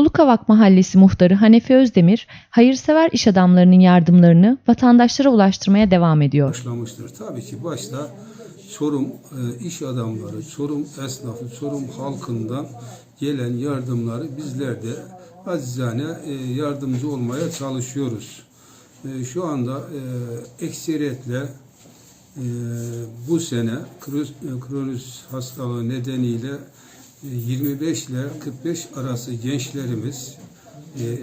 Yalıkavak Mahallesi Muhtarı Hanefi Özdemir, hayırsever iş adamlarının yardımlarını vatandaşlara ulaştırmaya devam ediyor. başlamıştır. Tabii ki başta Çorum e, iş adamları, Çorum esnafı, Çorum halkından gelen yardımları bizler de acizane e, yardımcı olmaya çalışıyoruz. E, Şu anda ekseriyetle bu sene kronis hastalığı nedeniyle 25 ile 45 arası gençlerimiz e,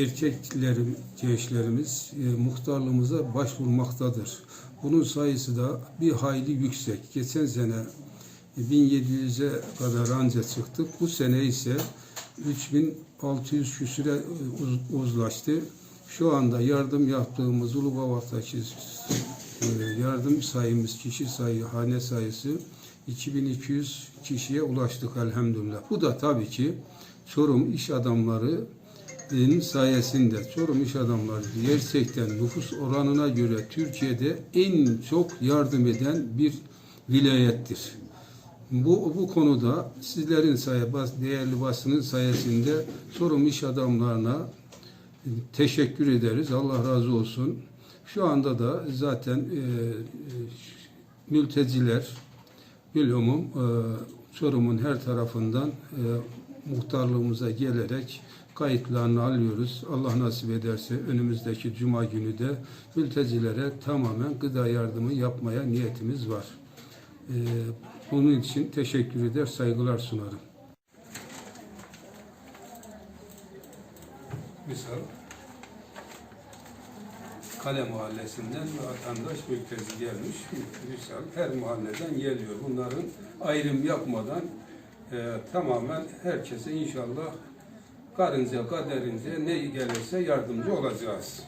erkeklerim, gençlerimiz e, muhtarlığımıza başvurmaktadır. Bunun sayısı da bir hayli yüksek. Geçen sene e, 1700'e kadar anca çıktık. Bu sene ise 3600 küsüre e, uz- uzlaştı. Şu anda yardım yaptığımız Ulubavak'taki e, yardım sayımız, kişi sayı, hane sayısı 2200 kişiye ulaştık elhamdülillah. Bu da tabii ki Çorum iş adamları sayesinde Çorum iş adamları gerçekten nüfus oranına göre Türkiye'de en çok yardım eden bir vilayettir. Bu, bu konuda sizlerin bas- değerli basının sayesinde Çorum iş adamlarına teşekkür ederiz. Allah razı olsun. Şu anda da zaten e, e, mülteciler bilumum e, Çorum'un her tarafından e, muhtarlığımıza gelerek kayıtlarını alıyoruz. Allah nasip ederse önümüzdeki cuma günü de mültecilere tamamen gıda yardımı yapmaya niyetimiz var. E, bunun için teşekkür eder, saygılar sunarım. Misal Kale Mahallesi'nden vatandaş mülteci gelmiş. Misal her mahalleden geliyor. Bunların ayrım yapmadan e, tamamen herkese inşallah karınca kaderince ne gelirse yardımcı olacağız.